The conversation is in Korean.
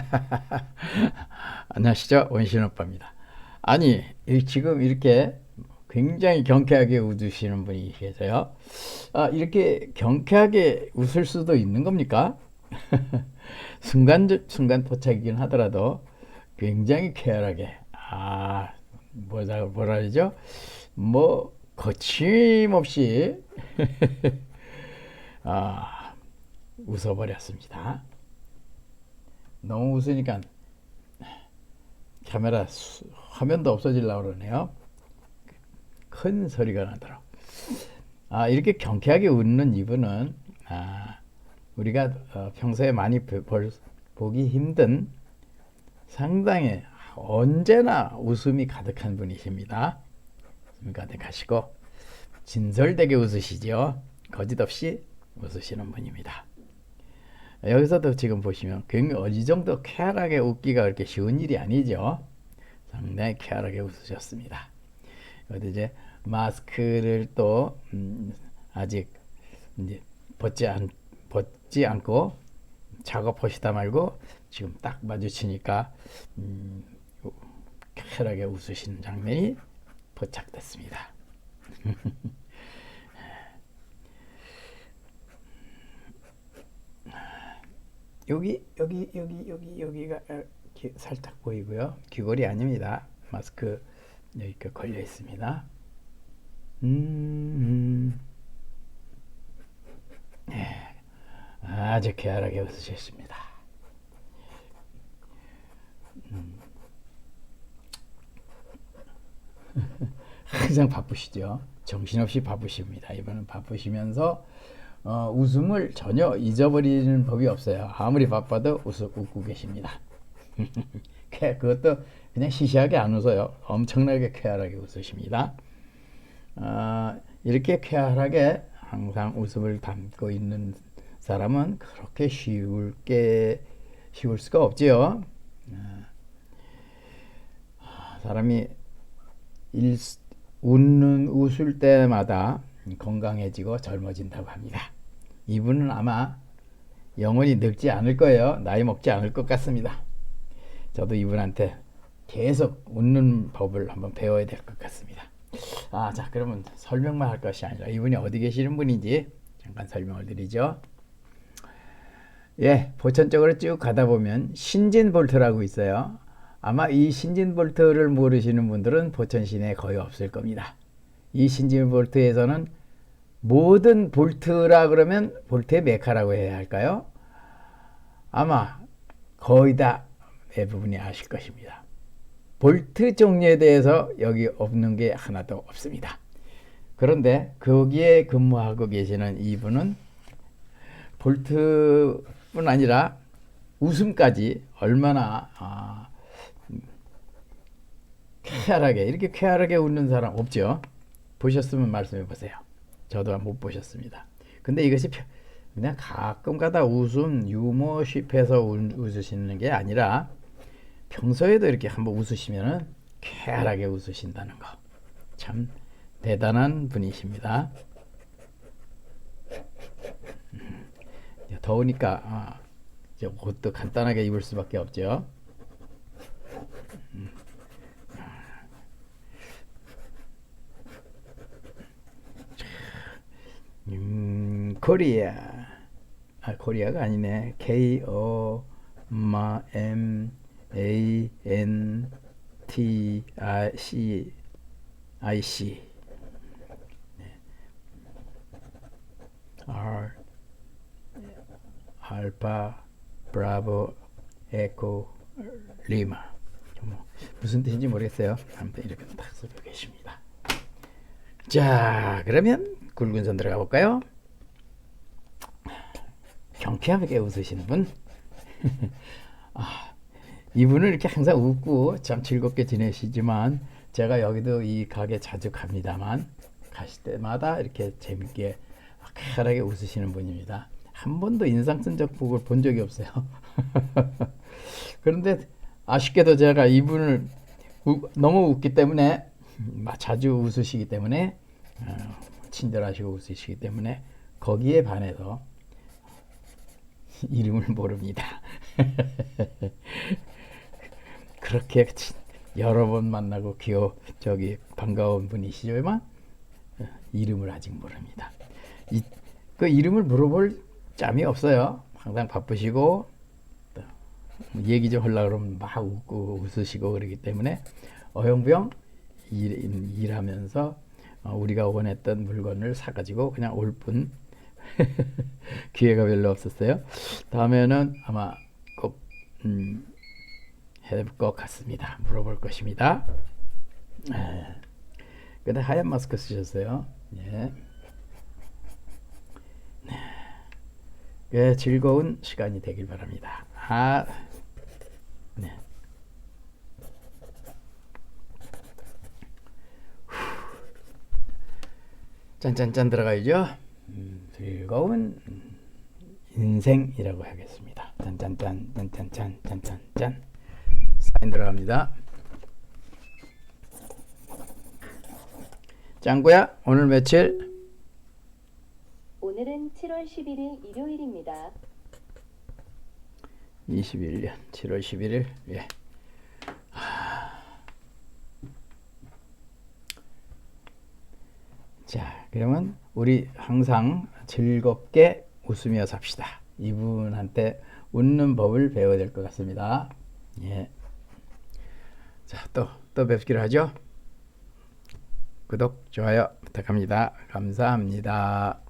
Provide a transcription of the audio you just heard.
안녕하시죠 원신 오빠입니다. 아니 이- 지금 이렇게 굉장히 경쾌하게 웃으시는 분이 계세요. 아 이렇게 경쾌하게 웃을 수도 있는 겁니까? 순간 순간 포착이긴 하더라도 굉장히 쾌활하게 아 뭐라 뭐라 그러죠? 뭐 거침없이 아 웃어버렸습니다. 너무 웃으니까 카메라 수- 화면도 없어질라 그러네요. 큰 소리가 나더라고. 아 이렇게 경쾌하게 웃는 이분은 아 우리가 어, 평소에 많이 보- 볼- 보기 힘든 상당히 언제나 웃음이 가득한 분이십니다. 웃음이 가득하시고 진솔되게 웃으시죠. 거짓 없이 웃으시는 분입니다. 여기서도 지금 보시면 굉장히 이 정도 쾌활하게 웃기가 그렇게 쉬운 일이 아니죠. 상당히 쾌활하게 웃으셨습니다. 여기 이제 마스크를 또 음, 아직 이제 벗지 않 벗지 않고 작업하시다 말고 지금 딱 마주치니까 음, 우- 쾌활하게 웃으시는 장면이 포착됐습니다. 여기 여기 여기 여기 여기가 이렇게 살짝 보이고요. 귀걸이 아닙니다. 마스크 여기가 걸려 있습니다. 음, 네, 아주 쾌활하게 웃으셨습니다. 음. 항상 바쁘시죠. 정신없이 바쁘십니다. 이번은 바쁘시면서 어, 웃음을 전혀 잊어버리는 법이 없어요. 아무리 바빠도 웃, 웃고 계십니다. 쾌- 그것도 그냥 시시하게 안 웃어요. 엄청나게 쾌활하게 웃으십니다. 아, 이렇게 쾌활하게 항상 웃음을 담고 있는 사람은 그렇게 쉬울 게 쉬울 수가 없지요. 아, 사람이 일, 웃는 웃을 때마다 건강해지고 젊어진다고 합니다. 이분은 아마 영원히 늙지 않을 거예요. 나이 먹지 않을 것 같습니다. 저도 이분한테 계속 웃는 법을 한번 배워야 될 것 같습니다. 아, 자, 그러면 설명만 할 것이 아니라 이분이 어디 계시는 분인지 잠깐 설명을 드리죠. 예, 보천 쪽으로 쭉 가다 보면 신진볼트라고 있어요. 아마 이 신진볼트를 모르시는 분들은 보천 시내에 거의 없을 겁니다. 이 신진볼트에서는 모든 볼트라 그러면 볼트의 메카라고 해야 할까요? 아마 거의 다 대부분이 아실 것입니다. 볼트 종류에 대해서 여기 없는 게 하나도 없습니다. 그런데 거기에 근무하고 계시는 이분은 볼트뿐 아니라 웃음까지 얼마나 아, 쾌활하게 이렇게 쾌활하게 웃는 사람 없죠. 보셨으면 말씀해 보세요. 저도 못 보셨습니다. 근데 이것이 펴- 그냥 가끔 가다 웃음 유머십해서 우- 웃으시는 게 아니라 평소에도 이렇게 한번 웃으시면은 쾌활하게 웃으신다는 거. 참 대단한 분이십니다. 음, 더우니까 아, 옷도 간단하게 입을 수밖에 없죠. 음, 코리아. 아, 코리아가 아니네. K O 마 M A N T I C I C 네. R 알파 브라보 에코 리마 뭐, 무슨 뜻인지 모르겠어요. 아무튼 이렇게 딱 쓰고 계십니다. 자, 그러면 굵은 선 들어가 볼까요? 경쾌하게 웃으시는 분. 아, 이분은 이렇게 항상 웃고 참 즐겁게 지내시지만 제가 여기도 이 가게 자주 갑니다만 가실 때마다 이렇게 재밌게 쾌활하게 웃으시는 분입니다. 한 번도 인상 쓴 적을 본 적이 없어요. 그런데 아쉽게도 제가 이분을 우- 너무 웃기 때문에 마- 자주 웃으시기 때문에 어, 친절하시고 웃으시기 때문에 거기에 반해서 이름을 모릅니다. 그렇게 치- 여러 번 만나고 귀여 저기 반가운 분이시지만 어, 이름을 아직 모릅니다. 이, 그 이름을 물어볼 짬이 없어요. 항상 바쁘시고 또 얘기 좀 하려고 그러면 막 웃고 웃으시고 그러기 때문에 어영부영 일, 일하면서 어, 우리가 원했던 물건을 사가지고 그냥 올 뿐 기회가 별로 없었어요. 다음에는 아마 꼭 음, 해볼 것 같습니다. 물어볼 것입니다. 에, 근데 하얀 마스크 쓰셨어요. 예. 네. 예, 즐거운 시간이 되길 바랍니다. 아, 네. 짠짠짠 들어가야죠. 음, 즐거운 음, 인생이라고 하겠습니다. 짠짠짠 짠짠짠 짠짠짠 사인 들어갑니다. 짱구야 오늘 며칠? 오늘은 7월 11일 일요일입니다. 21년 7월 11일. 예. 하. 자, 그러면 우리 항상 즐겁게 웃으며 삽시다. 이분한테 웃는 법을 배워야 될 것 같습니다. 예. 자, 또, 또 뵙기로 하죠. 구독, 좋아요 부탁합니다. 감사합니다.